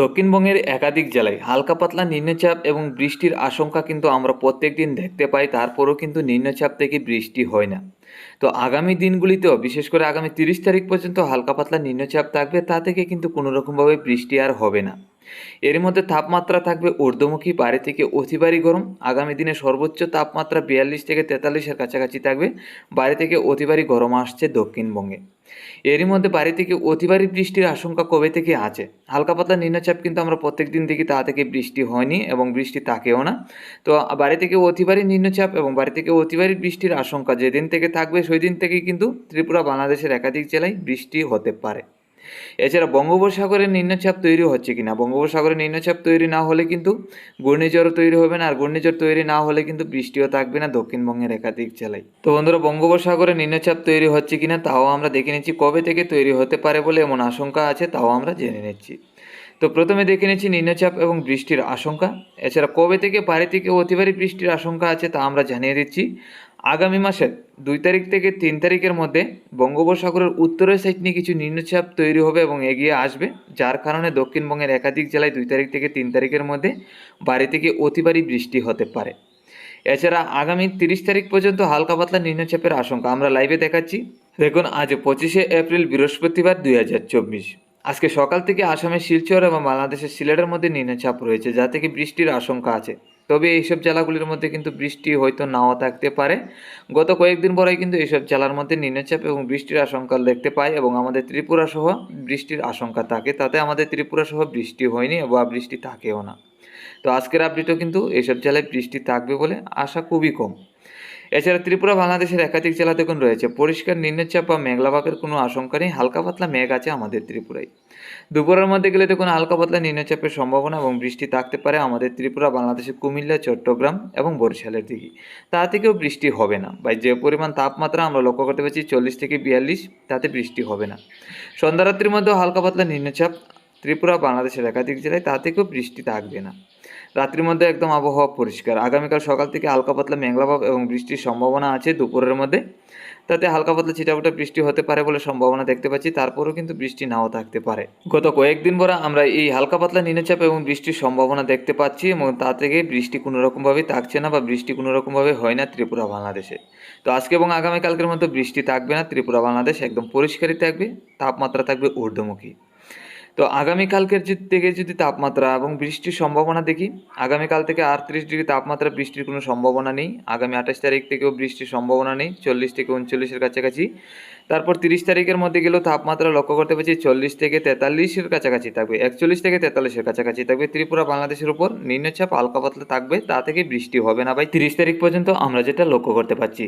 দক্ষিণবঙ্গের একাধিক জেলায় হালকা পাতলা নিম্নচাপ এবং বৃষ্টির আশঙ্কা কিন্তু আমরা প্রত্যেক দিন দেখতে পাই, তারপরেও কিন্তু নিম্নচাপ থেকে বৃষ্টি হয় না। তো আগামী দিনগুলিতেও, বিশেষ করে আগামী তিরিশ তারিখ পর্যন্ত হালকা পাতলা নিম্নচাপ থাকবে, তা থেকে কিন্তু কোনোরকমভাবে বৃষ্টি আর হবে না। এর মধ্যে তাপমাত্রা থাকবে ঊর্ধ্বমুখী বাইরে থেকে অতি গরম। আগামী দিনে সর্বোচ্চ তাপমাত্রা বিয়াল্লিশ থেকে তেতাল্লিশের কাছাকাছি থাকবে। বাইরে থেকে অতি গরম আসছে দক্ষিণবঙ্গে। এরই মধ্যে বাড়ি থেকে অতি বৃষ্টির আশঙ্কা কবে থেকে আছে? হালকা পাতলা নিম্নচাপ কিন্তু আমরা প্রত্যেক দিন দেখি, তা থেকে বৃষ্টি হয়নি এবং বৃষ্টি থাকেও না। তো বাড়ি থেকে অতি নিম্নচাপ এবং বাড়ি থেকে অতি বৃষ্টির আশঙ্কা যেদিন থেকে থাকবে সেই দিন থেকেই কিন্তু ত্রিপুরা, বাংলাদেশের একাধিক জেলায় বৃষ্টি হতে পারে। এছাড়া বঙ্গোপসাগরের নিম্নচাপ তৈরি হচ্ছে কিনা? বঙ্গোপসাগরের নিম্নচাপ তৈরি না হলে কিন্তু ঘূর্ণিঝড়ও তৈরি হবে না, আর ঘূর্ণিঝড় তৈরি না হলে কিন্তু বৃষ্টিও থাকবে না দক্ষিণবঙ্গের একাধিক জেলায়। তো বন্ধুরা, বঙ্গোপসাগরে নিম্নচাপ তৈরি হচ্ছে কিনা তাও আমরা দেখে নিচ্ছি। কবে থেকে তৈরি হতে পারে বলে এমন আশঙ্কা আছে তাও আমরা জেনে নিচ্ছি। তো প্রথমে দেখে নিচ্ছি নিম্নচাপ এবং বৃষ্টির আশঙ্কা। এছাড়া কবে থেকে বাড়ি থেকে অতিবারী বৃষ্টির আশঙ্কা আছে তা আমরা জানিয়ে দিচ্ছি। আগামী মাসের দুই তারিখ থেকে তিন তারিখের মধ্যে বঙ্গোপসাগরের উত্তরের সাইড নিয়ে কিছু নিম্নচাপ তৈরি হবে এবং এগিয়ে আসবে, যার কারণে দক্ষিণবঙ্গের একাধিক জেলায় দুই তারিখ থেকে তিন তারিখের মধ্যে বাড়ি থেকে অতিবারী বৃষ্টি হতে পারে। এছাড়া আগামী তিরিশ তারিখ পর্যন্ত হালকা পাতলা নিম্নচাপের আশঙ্কা আমরা লাইভে দেখাচ্ছি। দেখুন, আজ পঁচিশে এপ্রিল, বৃহস্পতিবার দুই হাজার চব্বিশ। আজকে সকাল থেকে আসামের শিলচর এবং বাংলাদেশের সিলেটের মধ্যে নিম্নচাপ রয়েছে, যা থেকে বৃষ্টির আশঙ্কা আছে। তবে এইসব জেলাগুলির মধ্যে কিন্তু বৃষ্টি হয়তো নাও থাকতে পারে। গত কয়েকদিন পরেই কিন্তু এইসব জেলার মধ্যে নিম্নচাপ এবং বৃষ্টির আশঙ্কা দেখতে পাই এবং আমাদের ত্রিপুরা সহ বৃষ্টির আশঙ্কা থাকে। তাতে আমাদের ত্রিপুরা সহ বৃষ্টি হয়নি বা বৃষ্টি থাকেও না। তো আজকের আপডেটও কিন্তু এইসব জেলায় বৃষ্টি থাকবে বলে আশা খুবই কম। এছাড়া ত্রিপুরা, বাংলাদেশের একাধিক জেলা দেখুন রয়েছে। পরিষ্কার, নিম্নচাপ বা মেঘলাভাবের কোনো আশঙ্কা নেই। হালকা পাতলা মেঘ আছে আমাদের ত্রিপুরায়। দুপুরের মধ্যে গেলে দেখুন হালকা পাতলা নিম্নচাপের সম্ভাবনা এবং বৃষ্টি থাকতে পারে আমাদের ত্রিপুরা, বাংলাদেশের কুমিল্লা, চট্টগ্রাম এবং বরিশালের দিকে। তা থেকেও বৃষ্টি হবে না। বা যে পরিমাণ তাপমাত্রা আমরা লক্ষ্য করতে পারছি চল্লিশ থেকে বিয়াল্লিশ, তাতে বৃষ্টি হবে না। সন্ধ্যারাত্রির মধ্যেও হালকা পাতলা নিম্নচাপ। ত্রিপুরা, বাংলাদেশের একাধিক জেলায় তা থেকেও বৃষ্টি থাকবে না। রাত্রির মধ্যে একদম আবহাওয়া পরিষ্কার। আগামীকাল সকাল থেকে হালকা পাতলা মেঘলাভাব এবং বৃষ্টির সম্ভাবনা আছে দুপুরের মধ্যে। তাতে হালকা পাতলা ছিটাফোটা বৃষ্টি হতে পারে বলে সম্ভাবনা দেখতে পাচ্ছি। তারপরেও কিন্তু বৃষ্টি নাও থাকতে পারে। গত কয়েকদিন পরে আমরা এই হালকা পাতলা নিম্নচাপ এবং বৃষ্টির সম্ভাবনা দেখতে পাচ্ছি এবং তা থেকে বৃষ্টি কোনো রকমভাবে থাকছে না বা বৃষ্টি কোনো রকমভাবে হয় না ত্রিপুরা, বাংলাদেশে। তো আজকে এবং আগামীকালকের মধ্যে বৃষ্টি থাকবে না, ত্রিপুরা, বাংলাদেশ একদম পরিষ্কারই থাকবে, তাপমাত্রা থাকবে ঊর্ধ্বমুখী। তো আগামীকালকের থেকে যদি তাপমাত্রা এবং বৃষ্টির সম্ভাবনা দেখি, আগামীকাল থেকে আটত্রিশ ডিগ্রি তাপমাত্রা বৃষ্টির কোনো সম্ভাবনা নেই। আগামী আঠাশ তারিখ থেকেও বৃষ্টির সম্ভাবনা নেই, চল্লিশ থেকে উনচল্লিশের কাছাকাছি। তারপর তিরিশ তারিখের মধ্যে গেলেও তাপমাত্রা লক্ষ্য করতে পারছি চল্লিশ থেকে তেতাল্লিশের কাছাকাছি থাকবে, একচল্লিশ থেকে তেতাল্লিশের কাছাকাছি থাকবে। ত্রিপুরা, বাংলাদেশের উপর নিম্নচাপ হালকা পাতলা থাকবে, তা থেকে বৃষ্টি হবে না ভাই। তিরিশ তারিখ পর্যন্ত আমরা যেটা লক্ষ্য করতে পারছি।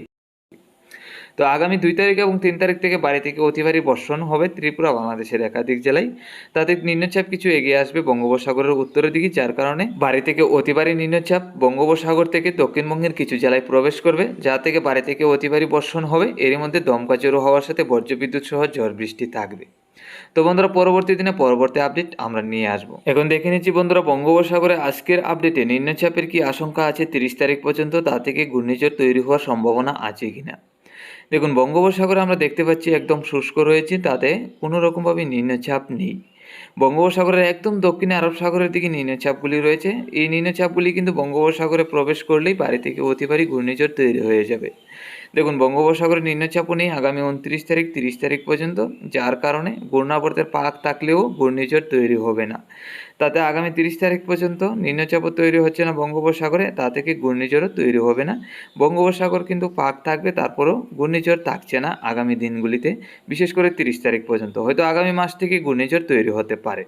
তো আগামী দুই তারিখ এবং তিন তারিখ থেকে বাড়ি থেকে অতিভারী বর্ষণ হবে ত্রিপুরা, বাংলাদেশের একাধিক জেলায়। তাতে নিম্নচাপ কিছু এগিয়ে আসবে বঙ্গোপসাগরের উত্তরের দিকে, যার কারণে বাড়ি থেকে অতিভারী নিম্নচাপ বঙ্গোপসাগর থেকে দক্ষিণবঙ্গের কিছু জেলায় প্রবেশ করবে, যা থেকে বাড়ি থেকে অতিভারী বর্ষণ হবে। এরই মধ্যে দমকা জোরো হওয়ার সাথে বজ্রবিদ্যুৎ সহ ঝড় বৃষ্টি থাকবে। তো বন্ধুরা, পরবর্তী দিনে পরবর্তী আপডেট আমরা নিয়ে আসব। এখন দেখে নিচ্ছি বন্ধুরা, বঙ্গোপসাগরে আজকের আপডেটে নিম্নচাপের কি আশঙ্কা আছে তিরিশ তারিখ পর্যন্ত, তা থেকে ঘূর্ণিঝড় তৈরি হওয়ার সম্ভাবনা আছে কিনা? দেখুন, বঙ্গোপসাগরে আমরা দেখতে পাচ্ছি একদম শুষ্ক রয়েছে, তাতে কোনো রকমভাবে নিম্নচাপ নেই। বঙ্গোপসাগরের একদম দক্ষিণে আরব সাগরের দিকে নিম্নচাপগুলি রয়েছে। এই নিম্নচাপগুলি কিন্তু বঙ্গোপসাগরে প্রবেশ করলেই বাড়ি থেকে অতি ঘূর্ণিঝড় তৈরি হয়ে যাবে। দেখুন বঙ্গোপসাগরের নিম্নচাপও নেই আগামী উনত্রিশ তারিখ, তিরিশ তারিখ পর্যন্ত, যার কারণে ঘূর্ণাবর্তের পাক থাকলেও ঘূর্ণিঝড় তৈরি হবে না। তাতে আগামী তিরিশ তারিখ পর্যন্ত নিম্নচাপও তৈরি হচ্ছে না বঙ্গোপসাগরে, তা থেকে ঘূর্ণিঝড়ও তৈরি হবে না। বঙ্গোপসাগর কিন্তু পাক থাকবে, তারপরও ঘূর্ণিঝড় থাকছে না আগামী দিনগুলিতে, বিশেষ করে তিরিশ তারিখ পর্যন্ত। হয়তো আগামী মাস থেকে ঘূর্ণিঝড় তৈরি হতে পারে।